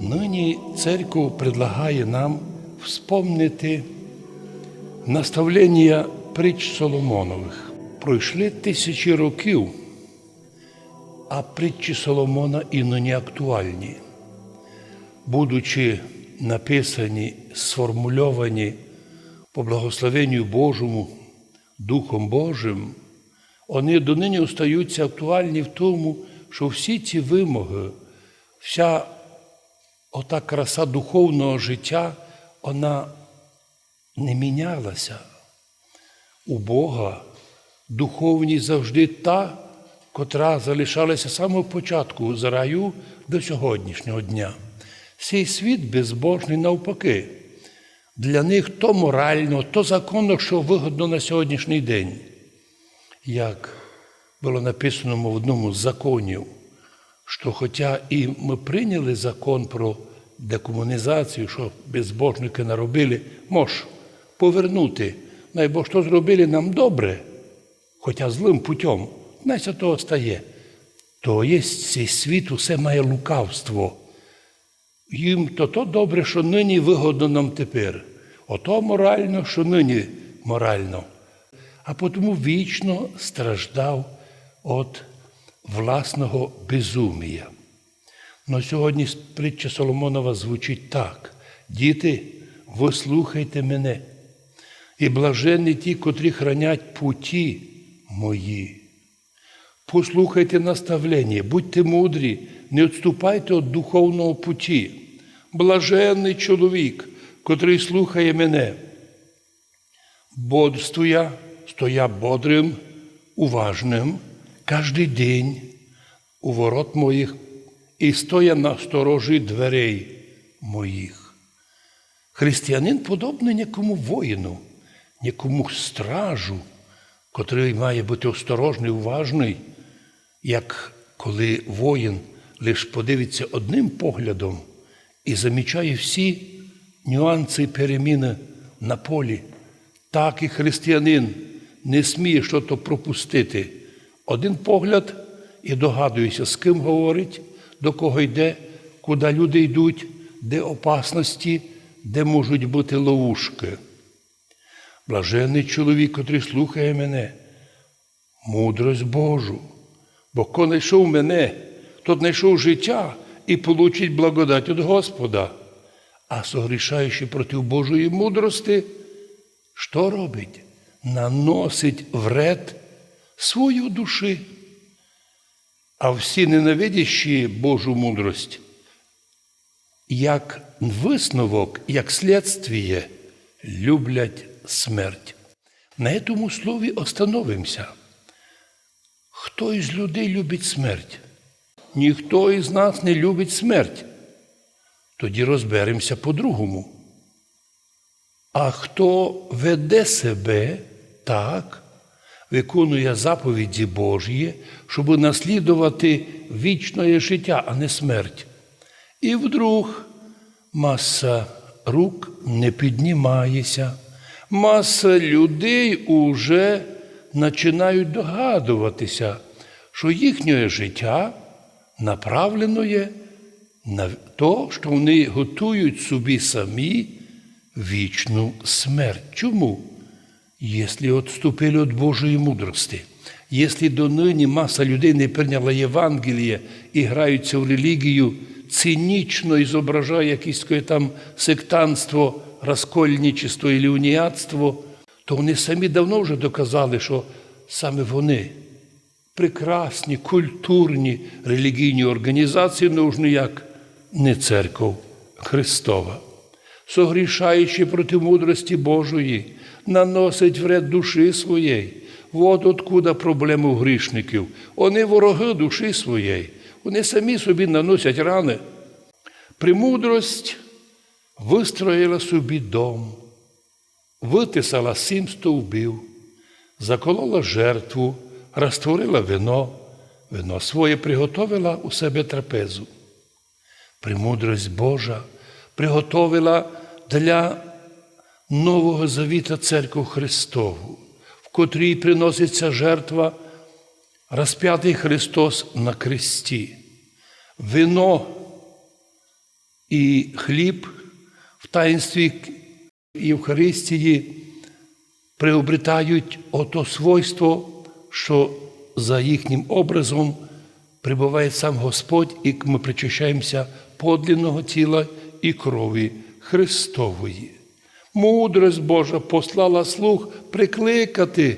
Нині церква предлагає нам вспомнити наставлення притч Соломонових. Пройшли тисячі років, а притчі Соломона і нині актуальні, будучи написані, сформульовані по благословенню Божому, Духом Божим, вони донині остаються актуальні в тому, що всі ці вимоги, вся ота краса духовного життя, вона не мінялася. У Бога духовність завжди та, котра залишалася з самого початку з раю до сьогоднішнього дня. Цей світ безбожний навпаки. Для них то морально, то законно, що вигодно на сьогоднішній день. Як було написано в одному з законів, що хоча і ми прийняли закон про декомунізацію, що безбожники наробили, мож повернути, найбо що зробили нам добре, хоча злим путем, найся того стає. То є цей світ, усе має лукавство. Їм то то добре, що нині вигодно нам тепер, ото морально, що нині морально. А тому вічно страждав від власного безумія. Но сьогодні притча Соломонова звучить так: діти, ви слухайте мене, і блаженні ті, котрі хранять путі мої. Послухайте наставлення, будьте мудрі, не відступайте від духовного путі. Блаженний чоловік, котрий слухає мене. Бодствуя, стоя бодрим, уважним, кожний день у ворот моїх і стоя на сторожі дверей моїх. Християнин подобний нікому воїну, нікому стражу, котрий має бути осторожний, уважний, як коли воїн лише подивиться одним поглядом і замічає всі нюанси і переміни на полі, так і християнин не сміє щось пропустити. Один погляд і догадується, з ким говорить, до кого йде, куди люди йдуть, де опасності, де можуть бути ловушки. Блаженний чоловік, котрий слухає мене, мудрость Божу. Бо хто знайшов мене, тот знайшов життя і получить благодать від Господа. А согрішаючи проти Божої мудрости, що робить? Наносить вред свою душі. А всі ненавидящі Божу мудрость, як висновок, як слідствіє, люблять смерть. На цьому слові остановимося. Хто із людей любить смерть? Ніхто із нас не любить смерть. Тоді розберемося по-другому. А хто веде себе так, виконує заповіді Божі, щоб наслідувати вічне життя, а не смерть. І вдруг маса рук не піднімається, маса людей уже починають догадуватися, що їхнє життя направлено є на те, що вони готують собі самі вічну смерть. Чому? Якщо відступили від Божої мудрості, якщо донині маса людей не прийняла Євангеліє і граються в релігію, цинічно і зображає якесь там сектанство, розкольничество і уніатство, то вони самі давно вже доказали, що саме вони прекрасні, культурні релігійні організації, нужні як не церков Христова. Согрішаючи проти мудрості Божої, наносить вред душі своєї. От откуда проблема у грішників. Вони вороги душі своєї. Вони самі собі наносять рани. Премудрость вистроїла собі дом, витисала сім стовбів, заколола жертву, розтворила вино, вино своє приготовила у себе трапезу. Премудрость Божа приготовила для Нового Завіта Церкву Христову, в котрій приноситься жертва розп'ятий Христос на кресті. Вино і хліб в таїнстві Євхаристії приобретають ото свойство, що за їхнім образом прибуває сам Господь, і ми причащаємося подлинного тіла і крові Христової. Мудрость Божа послала слух прикликати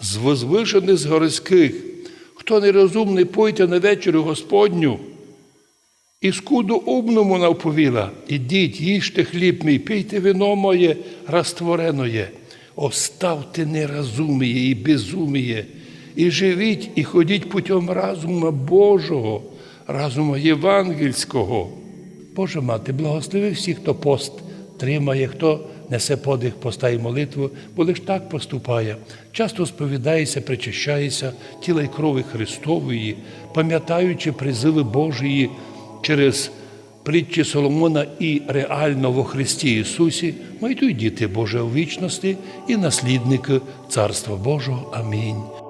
з возвишених з городських. Хто нерозумний, пойте на вечерю Господню. І скуду умному навповіла, ідіть, їжте хліб мій, пийте вино моє раствореноє, оставте нерозуміє і безуміє, і живіть, і ходіть путем разума Божого, разума євангельського. Боже мати, благослови всіх, хто пост тримає, хто несе подих поста і молитву, бо лиш так поступає. Часто сповідається, причащається тіла й крови Христової, пам'ятаючи призиви Божої через притчі Соломона і реально во Христі Ісусі, майдуть діти Боже у вічності і наслідники Царства Божого. Амінь.